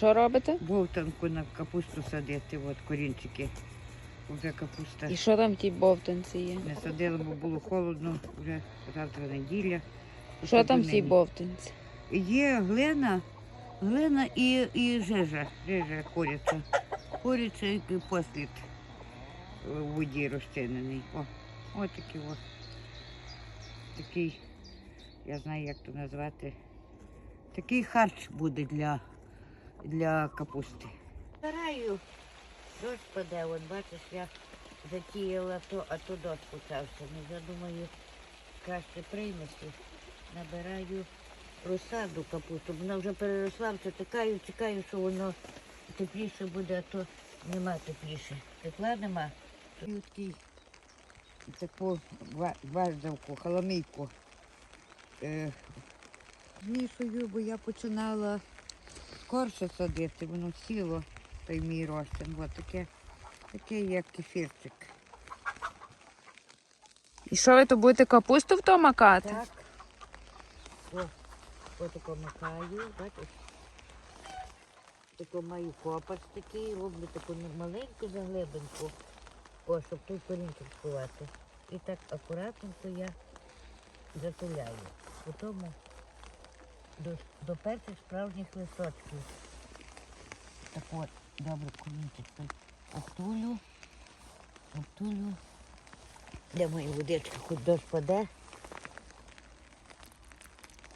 Що робите? Бовтанку на капусту садити, от корінчики. Вже капуста І що там в тій бовтанці є? не садила, бо було холодно, вже завтра неділя. Що там в тій бовтанці? Є глина, глина і, і жижа, жижа куряча. Куряча і послід в воді розчинений. О, ось такий о. Такий, я знаю, як то назвати. Такий харч буде для, для капусти. Стараю. Дощ паде, от бачиш, я затіяла то, а то дощ почався. Ну, я думаю, краще прийметься. Набираю розсаду капусту. Вона вже переросла, все чекаю, чекаю, що воно тепліше буде, а то нема тепліше. Тепла нема. Такий таку ва- важдавку, халамійку е, змішую, бо я починала скорше садити, воно сіло, той мій розчин. Ось таке, таке як кефірчик. І що ви то будете капусту в то макати? Так. О, отако макаю, бачиш? Тако маю копач такий, роблю таку маленьку заглибинку, о, щоб тут корінчик сховати. І так акуратненько я затуляю. Потім до, до перших справжніх листочків. Так от, добре корінчик той обтулю, обтулю. Де моя водичка, хоч дощ паде.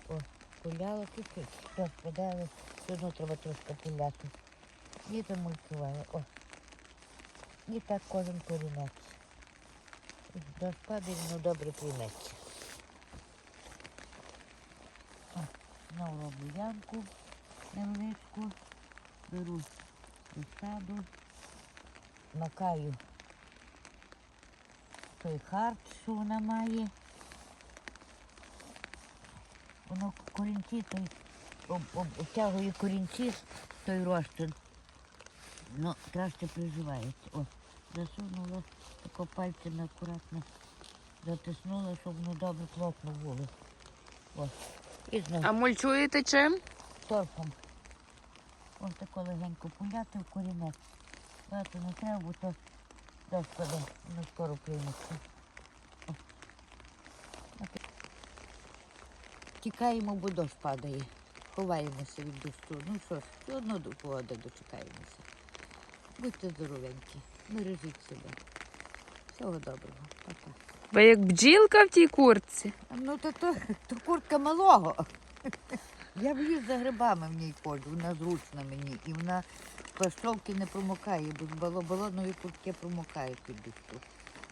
О, пуляла чуть-чуть. Дощ паде, але все одно треба трошки пуляти. І замульчувала. О. І так кожен корінець. Дощ падає, воно добре прийметься. О, знову роблю ямку невеличку. Беру розсаду, макаю той харч, що вона має. Воно корінці, той об, об, обтягує корінці, той розчин. Ну, краще приживається. О, засунула, тако пальцями акуратно затиснула, щоб воно добре плотно було. І знову А мульчуєте чим? торфом. Ось тако легенько пуляти в корінець. Багато не треба, бо то дощ паде, воно скоро прийметься. О. Тікаємо, бо дощ падає. Ховаємося від дощу. Ну що ж, все одно до погоди дочекаємося. Будьте здоровенькі, бережіть себе. Всього доброго. Пока. Ви як бджілка в тій куртці. Ну, то, то, то куртка малого. Я боюсь за грибами в ній ходжу, вона зручна мені. І вона з пащовки не промокає, бо з бало- куртки промокають під.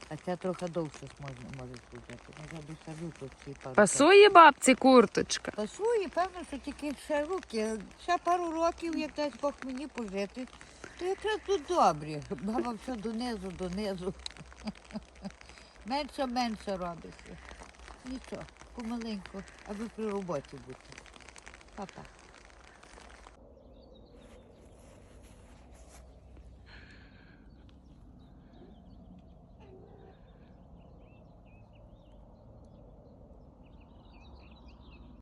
А ця трохи довше можна може служити. Ну, я досажу тут ці пару. Пасує бабці курточка. Пасує, певно, що тільки ще руки. Ще пару років, як дасть Бог мені пожити, то якраз тут добре. Баба все донизу, донизу. Менше, менше робиться. Нічого, помаленьку, аби при роботі бути. Па-па.